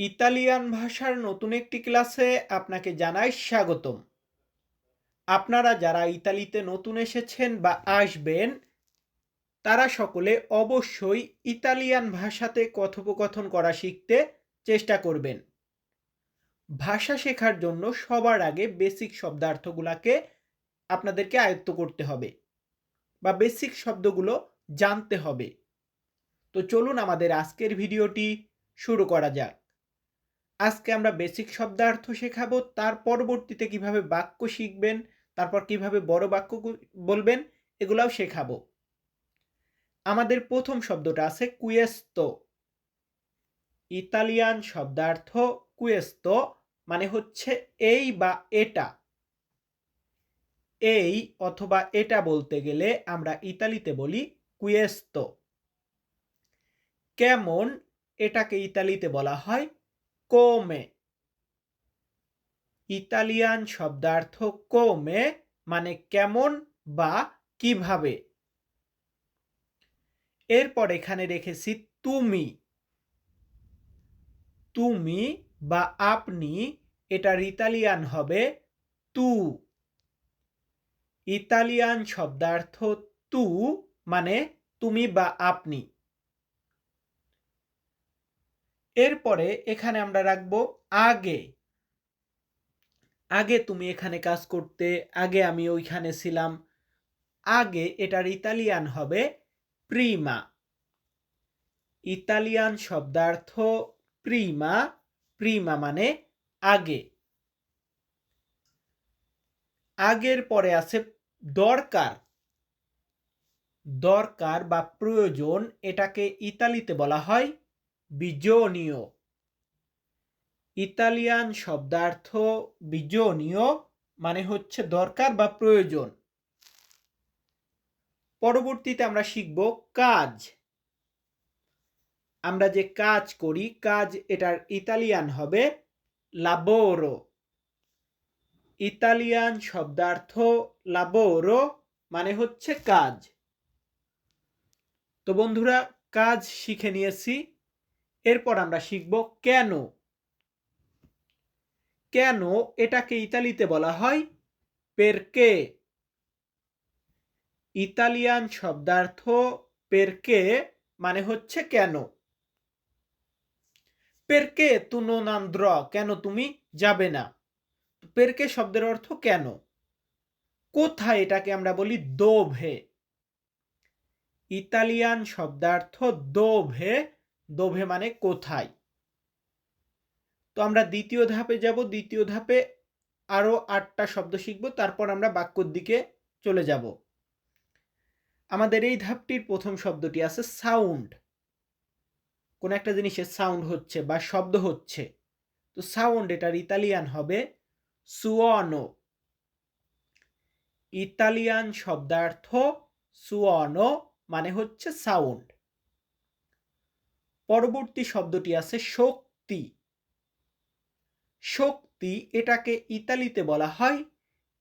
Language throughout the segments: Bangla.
ইতালিয়ান ভাষার নতুন একটি ক্লাসে আপনাকে জানাই স্বাগতম। আপনারা যারা ইতালিতে নতুন এসেছেন বা আসবেন, তারা সকলে অবশ্যই ইতালিয়ান ভাষাতে কথোপকথন করা শিখতে চেষ্টা করবেন। ভাষা শেখার জন্য সবার আগে বেসিক শব্দার্থগুলোকে আপনাদেরকে আয়ত্ত করতে হবে বা বেসিক শব্দগুলো জানতে হবে। তো চলুন আমাদের আজকের ভিডিওটি শুরু করা যাক। আজকে আমরা বেসিক শব্দার্থ শেখাবো, তার পরবর্তীতে কীভাবে বাক্য শিখবেন, তারপর কীভাবে বড় বাক্য বলবেন, এগুলাও শেখাবো। আমাদের প্রথম শব্দটা আছে কুয়েস্তো। ইতালিয়ান শব্দার্থ কুয়েস্তো মানে হচ্ছে এই বা এটা। এই অথবা এটা বলতে গেলে আমরা ইতালিতে বলি কুয়েস্তো। কেমন এটাকে ইতালিতে বলা হয় কোমে ইতালিয়ান শব্দার্থ কোমে মানে কেমন বা কীভাবে? এরপর এখানে রেখেছি তুমি। তুমি বা আপনি, এটার ইতালিয়ান হবে তু। ইতালিয়ান শব্দার্থ তু মানে তুমি বা আপনি। এরপরে এখানে আমরা রাখব আগে। আগে তুমি এখানে কাজ করতে, আগে আমি ওইখানে ছিলাম। আগে এটার ইতালিয়ান হবে প্রিমা। ইতালিয়ান শব্দার্থ প্রিমা প্রিমা মানে আগে। আগের পরে আছে দরকার। দরকার বা প্রয়োজন এটাকে ইতালিতে বলা হয় বিজনীয়। ইতালিয়ান শব্দার্থ বিজনীয় মানে হচ্ছে দরকার বা প্রয়োজন। পরবর্তীতে আমরা শিখব কাজ। আমরা যে কাজ করি, কাজ এটার ইতালিয়ান হবে লাবোরো ইতালিয়ান শব্দার্থ লাবোরো মানে হচ্ছে কাজ। তো বন্ধুরা, কাজ শিখে নিয়েছি। এরপর আমরা শিখব কেন। কেন এটাকে ইতালিতে বলা হয় পেরকে ইতালিয়ান শব্দার্থ পেরকে মানে হচ্ছে কেন। পেরকে তু non andrò, কেন তুমি যাবে না। পেরকে শব্দের অর্থ কেন। কোথায় এটাকে আমরা বলি দোভে। ইতালিয়ান শব্দার্থ দোভে দোভে মানে কোথায়? তো আমরা দ্বিতীয় ধাপে যাব, দ্বিতীয় ধাপে আরও আটটা শব্দ শিখব, তারপর আমরা বাক্যর দিকে চলে যাব। আমাদের এই ধাপটির প্রথম শব্দটি আছে সাউন্ড। কোন একটা জিনিসের সাউন্ড হচ্ছে বা শব্দ হচ্ছে। তো সাউন্ড এটার ইতালিয়ান হবে সুয়নো ইতালিয়ান শব্দার্থ সুয়নো মানে হচ্ছে সাউন্ড। পরবর্তী শব্দটি আছে শক্তি। শক্তি এটাকে ইতালিতে বলা হয়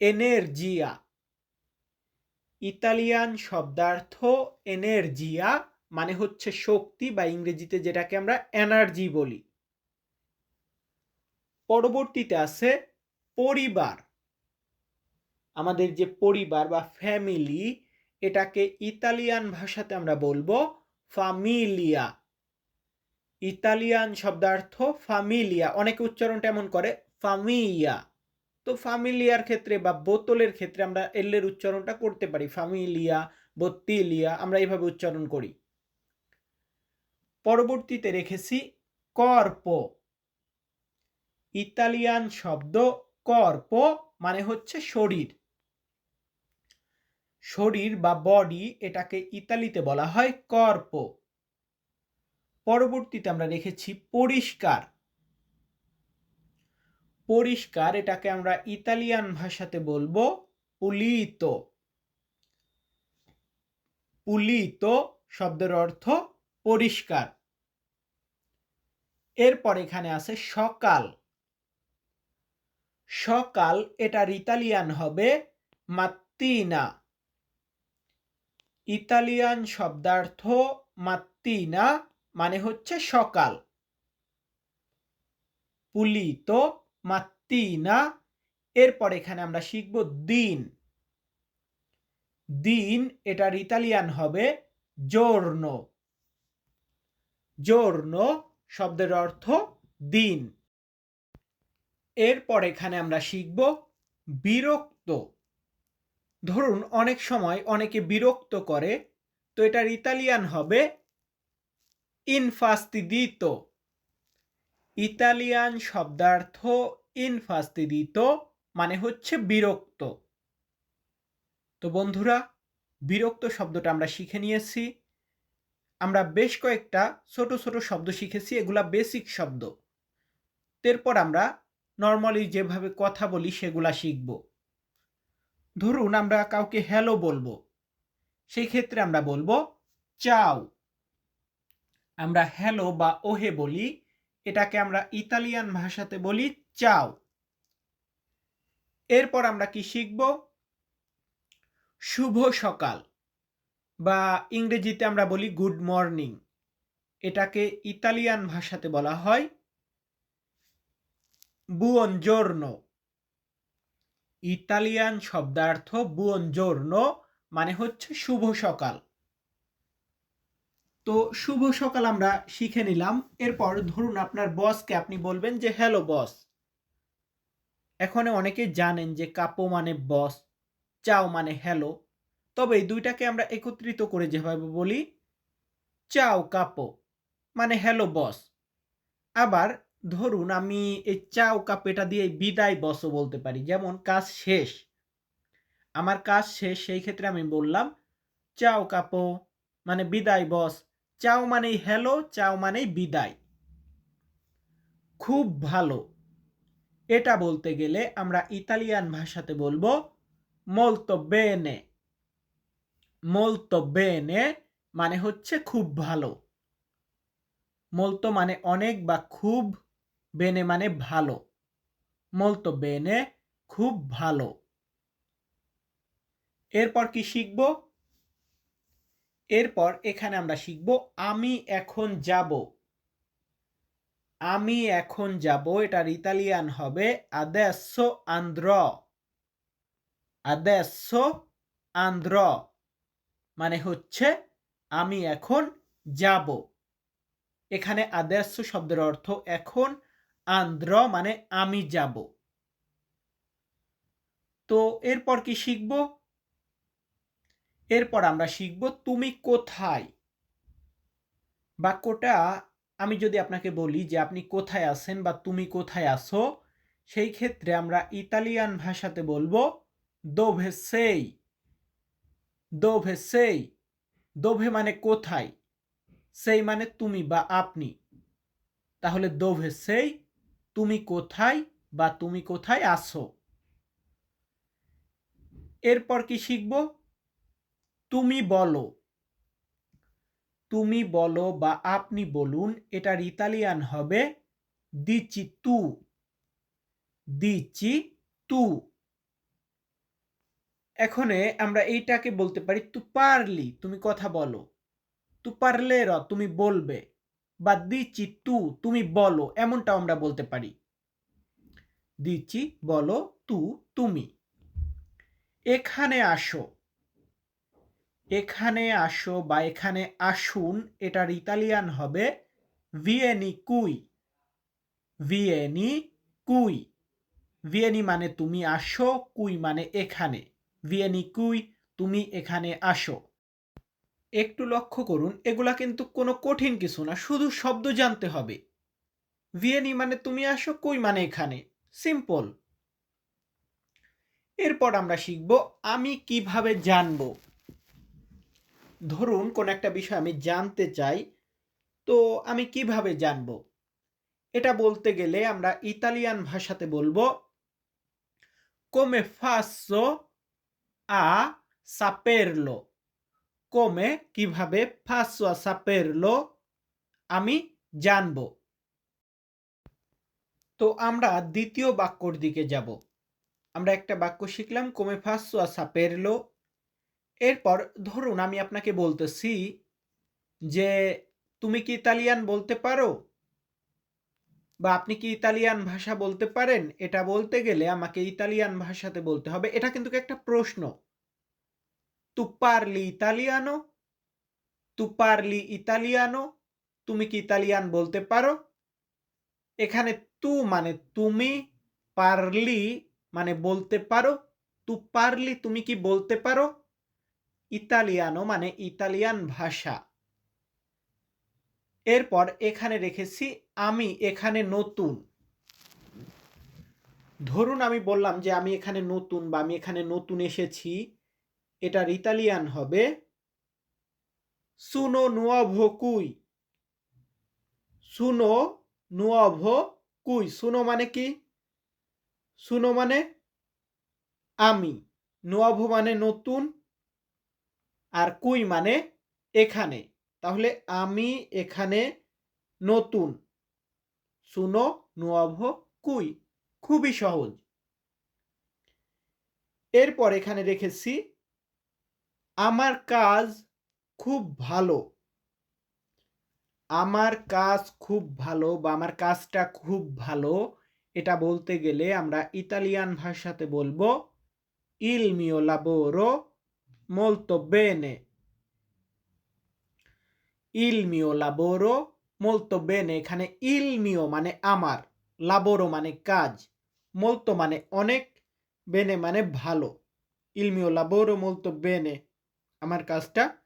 এনার্জিয়া ইতালিয়ান শব্দার্থ এনার্জিয়া মানে হচ্ছে শক্তি বা ইংরেজিতে যেটাকে আমরা এনার্জি বলি। পরবর্তীতে আছে পরিবার। আমাদের যে পরিবার বা ফ্যামিলি এটাকে ইতালিয়ান ভাষাতে আমরা বলব ফামিলিয়া ইতালিয়ান শব্দার্থ ফামিলিয়া অনেকে উচ্চারণটা এমন করে ফামিয়া তো ফামিলিয়ার ক্ষেত্রে বা বোতলের ক্ষেত্রে আমরা এলের উচ্চারণটা করতে পারি ফামিলিয়া বত্তিলিয়া আমরা এইভাবে উচ্চারণ করি। পরবর্তীতে রেখেছি কর্প ইতালিয়ান শব্দ কর্প মানে হচ্ছে শরীর। শরীর বা বডি এটাকে ইতালিতে বলা হয় কর্প পরবর্তীতে আমরা রেখেছি পরিষ্কার। পরিষ্কার, এটাকে আমরা ইতালিয়ান ভাষাতে বলব পুলিত। পুলিত শব্দের অর্থ পরিষ্কার। এরপর এখানে আছে সকাল। সকাল, এটার ইতালিয়ান হবে মাত্তিনা। ইতালিয়ান শব্দার্থ মাত্তিনা। মানে হচ্ছে সকাল। পুলিতো মাত্তিনা। এরপর এখানে আমরা শিখব দিন। দিন এটার ইতালিয়ান হবে জোর্নো জোর্নো শব্দের অর্থ দিন। এরপর এখানে আমরা শিখব বিরক্ত। ধরুন অনেক সময় অনেকে বিরক্ত করে, তো এটার ইতালিয়ান হবে ইনফাস্তিদিত ইতালিয়ান শব্দার্থ ইনফাস্তিদিত মানে হচ্ছে বিরক্ত। তো বন্ধুরা, বিরক্ত শব্দটা আমরা শিখে নিয়েছি। আমরা বেশ কয়েকটা ছোট ছোট শব্দ শিখেছি, এগুলা বেসিক শব্দ। এরপর আমরা নর্মালি যেভাবে কথা বলি সেগুলা শিখব। ধরুন আমরা কাউকে হ্যালো বলব, সেই ক্ষেত্রে আমরা বলব, চাও। আমরা হ্যালো বা ওহে বলি, এটাকে আমরা ইতালিয়ান ভাষাতে বলি চাও। এরপর আমরা কি শিখব? শুভ সকাল বা ইংরেজিতে আমরা বলি গুড মর্নিং এটাকে ইতালিয়ান ভাষাতে বলা হয় বুয়ন বুয়নজোর্নো ইতালিয়ান শব্দার্থ বুয়ন বুয়নজোর্নো মানে হচ্ছে শুভ সকাল। তো শুভ সকাল আমরা শিখে নিলাম। এরপর ধরুন আপনার বসকে আপনি বলবেন যে হ্যালো বস এখন অনেকে জানেন যে, কাপো মানে বস চাও মানে হ্যালো তবে এই দুইটাকে আমরা একত্রিত করে যেভাবে বলি, চাও কাপো মানে হ্যালো বস আবার ধরুন আমি এই চাও কাপ এটা দিয়ে বিদায় বসও বলতে পারি, যেমন কাজ শেষ। আমার কাজ শেষ, সেই ক্ষেত্রে আমি বললাম, চাও কাপো মানে বিদায় বস চাও মানেই হ্যালো চাও মানেই বিদায়। খুব ভালো। এটা বলতে গেলে আমরা ইতালিয়ান ভাষাতে বলব মোলতো বেনে মোলতো বেনে মানে হচ্ছে খুব ভালো। মোলতো মানে অনেক বা খুব বেনে মানে ভালো। মোলতো বেনে খুব ভালো। এরপর কি শিখব? এরপর এখানে আমরা শিখব, আমি এখন যাব। আমি এখন যাব এটার ইতালিয়ান হবে আদেসো আন্দ্র আদেসো আন্দ্র মানে হচ্ছে, আমি এখন যাব। এখানে আদেশ শব্দের অর্থ এখন আন্দ্র মানে আমি যাব। তো এরপর কি শিখব? এরপর আমরা শিখব তুমি কোথায়? বাক্যটা আমি যদি আপনাকে বলি যে আপনি কোথায় আছেন বা তুমি কোথায় আসো সেই ক্ষেত্রে আমরা ইতালিয়ান ভাষাতে বলব, দোভে সেই? দোভে সেই? দোভে মানে কোথায়? সেই মানে তুমি বা আপনি। তাহলে দোভে সেই? তুমি কোথায় বা তুমি কোথায় আসো এরপর কি শিখব? তুমি বলো। তুমি বলো বা আপনি বলুন, এটার ইতালিয়ান হবে দিচি তু। দিচি তু। এখানে আমরা এইটাকে বলতে পারি তু পারলি, তুমি কথা বলো। তু পারলে র তুমি বলবে। বা দিচ্ছি তু, তুমি বলো, এমনটাও আমরা বলতে পারি। দিচ্ছি, বলো তু, তুমি। এখানে আসো। এখানে আসো বা এখানে আসুন, এটার ইতালিয়ান হবে ভিয়েনি কুই। ভিয়েনি কুই। ভিয়েনি মানে তুমি আসো, কুই মানে এখানে। ভিয়েনি কুই, তুমি এখানে আসো। একটু লক্ষ্য করুন, এগুলা কিন্তু কোনো কঠিন কিছু না, শুধু শব্দ জানতে হবে। ভিয়েনি মানে তুমি আসো, কুই মানে এখানে। সিম্পল। এরপর আমরা শিখব, আমি কীভাবে জানব। ধরুন কোন একটা বিষয় আমি জানতে চাই, তো আমি কীভাবে জানব? এটা বলতে গেলে আমরা ইতালিয়ান ভাষাতে বলব, come faccio a saperlo? Come, কীভাবে faccio a saperlo? আমি জানব। তো আমরা দ্বিতীয় বাক্যর দিকে যাব। আমরা একটা বাক্য শিখলাম কোমে ফাঁসো আসা পেরলো এরপর ধরুন আমি আপনাকে বলতেছি যে, তুমি কি ইতালিয়ান বলতে পারো? বা আপনি কি ইতালিয়ান ভাষা বলতে পারেন? এটা বলতে গেলে আমাকে ইতালিয়ান ভাষাতে বলতে হবে। এটা কিন্তু একটা প্রশ্ন। তু পারলি ইতালিয়ানো তু পারলি ইতালিয়ানো তুমি কি ইতালিয়ান বলতে পারো? এখানে তু মানে তুমি পারলি মানে বলতে পারো। তু পারলি তুমি কি বলতে পারো? ইতালিয়ানো মানে ইতালিয়ান ভাষা। এরপর এখানে রেখেছি আমি এখানে নতুন। ধরুন আমি বললাম যে আমি এখানে নতুন বা আমি এখানে নতুন এসেছি, এটার ইতালিয়ান হবে সুনো নুয়াভো কুই সুনো নুয়াভো কুই সুনো মানে কি? সুনো মানে আমি। নুয়াভো মানে নতুন আর কুই মানে এখানে। তাহলে আমি এখানে নতুন। সুনো নুয়াভো কুই। খুবই সহজ। এরপর এখানে রেখেছি, আমার কাজ খুব ভালো। আমার কাজ খুব ভালো বা আমার কাজটা খুব ভালো, এটা বলতে গেলে আমরা ইতালিয়ান ভাষাতে বলব ইল মিও লাবোরো molto bene. Il mio lavoro, molto bene এখানে il mio মানে আমার লাবোরো মানে কাজ molto মানে অনেক বেনে মানে ভালো il mio lavoro molto bene. আমার কাজটা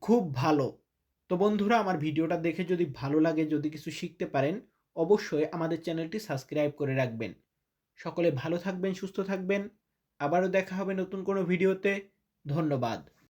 খুব ভালো তো বন্ধুরা, আমার ভিডিওটা দেখে যদি ভালো লাগে, যদি কিছু শিখতে পারেন, অবশ্যই আমাদের চ্যানেলটি সাবস্ক্রাইব করে রাখবেন। সকলে ভালো থাকবেন, সুস্থ থাকবেন। আবারও দেখা হবে নতুন কোনো ভিডিওতে। ধন্যবাদ।